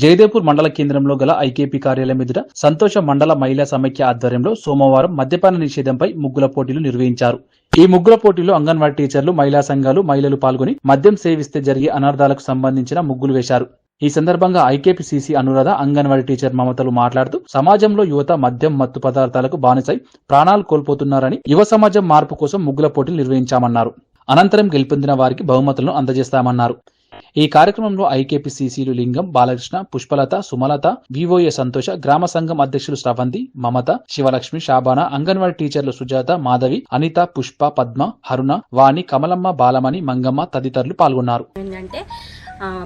జయదేపూర్ మండల కేంద్రంలో గల ఐకేపీ కార్యాలయం ఎదుట సంతోష మండల మహిళా సమైక్య ఆధ్వర్యంలో సోమవారం మద్యపాన నిషేధంపై ముగ్గుల పోటీలు నిర్వహించారు. ఈ ముగ్గుల పోటీలో అంగన్వాడీ టీచర్లు మహిళా సంఘాలు మహిళలు పాల్గొని మద్యం సేవిస్తే జరిగే అనర్థాలకు సంబంధించిన ముగ్గులు వేశారు. ఈ సందర్భంగా ఐకేపీసీసీ అనురాధ అంగన్వాడీ టీచర్ మమతలు మాట్లాడుతూ సమాజంలో యువత మద్యం మత్తు పదార్థాలకు బానిసై ప్రాణాలు కోల్పోతున్నారని యువ సమాజం మార్పు కోసం ముగ్గుల పోటీలు నిర్వహించామన్నారు. అనంతరం గెలుపొందిన వారికి బహుమతులను అందజేస్తామన్నారు. ఈ కార్యక్రమంలో ఐకేపీ సీసీలు లింగం బాలకృష్ణ పుష్పలత సుమలత వివోఏ సంతోష గ్రామ సంఘం అధ్యక్షులు స్రవంతి మమత శివలక్ష్మి శాబాన అంగన్వాడీ టీచర్లు సుజాత మాధవి అనిత పుష్ప పద్మ హరుణ వాణి కమలమ్మ బాలమణి మంగమ్మ తదితరులు పాల్గొన్నారు.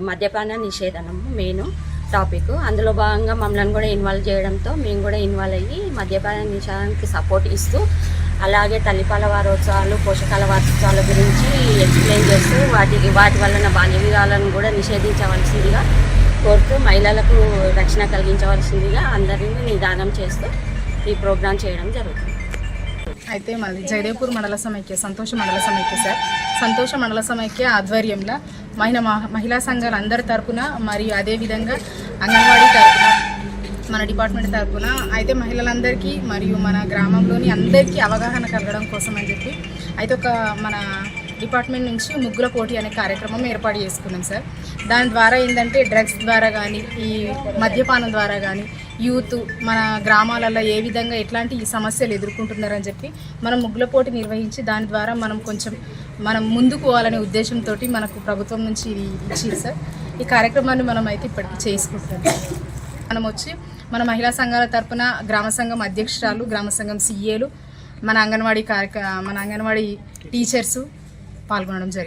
మద్యపాన నిషేధనము మెయిన్. టాపిక్ అందులో భాగంగా మమ్మల్ని కూడా ఇన్వాల్వ్ చేయడంతో మేము కూడా ఇన్వాల్వ్ అయ్యి మద్యపాన నిషేధానికి సపోర్ట్ ఇస్తూ అలాగే తల్లిపాల వారోత్సవాలు పోషకాల వారోత్సవాల గురించి ఎక్స్ప్లెయిన్ చేస్తూ వాటి వాటి వలన బాల్య వివాహాలను కూడా నిషేధించవలసిందిగా కోరుతూ మహిళలకు రక్షణ కలిగించవలసిందిగా అందరినీ నిదానం చేస్తూ ఈ ప్రోగ్రాం చేయడం జరుగుతుంది. అయితే మాది జైదేపూర్ మండల సమైక్య సంతోష మండల సమైక్య సార్. సంతోష మండల సమైక్య ఆధ్వర్యంలో మహిళ మహిళా సంఘాలు అందరి తరపున మరియు అదేవిధంగా అంగన్వాడీ తరపున మన డిపార్ట్మెంట్ తరపున అయితే మహిళలందరికీ మరియు మన గ్రామంలోని అందరికీ అవగాహన కలగడం కోసం అని చెప్పి అయితే ఒక మన డిపార్ట్మెంట్ నుంచి ముగ్గుల పోటీ అనే కార్యక్రమం ఏర్పాటు చేసుకున్నాం సార్. దాని ద్వారా ఏంటంటే డ్రగ్స్ ద్వారా కానీ ఈ మద్యపానం ద్వారా కానీ యూత్ మన గ్రామాలలో ఏ విధంగా ఎట్లాంటి ఈ సమస్యలు ఎదుర్కొంటున్నారని చెప్పి మనం ముగ్గుల పోటీ నిర్వహించి దాని ద్వారా మనం కొంచెం మనం ముందుకు పోవాలనే ఉద్దేశంతో మనకు ప్రభుత్వం నుంచి ఇది ఇచ్చింది సార్. ఈ కార్యక్రమాన్ని మనం అయితే ఇప్పటికి చేసుకుంటున్నాం. మనం వచ్చి మన మహిళా సంఘాల తరఫున గ్రామ సంఘం అధ్యక్షురాలు గ్రామ సంఘం సీఏలు మన అంగన్వాడీ కార్యక్ర మన అంగన్వాడీ టీచర్సు పాల్గొనడం జరిగింది.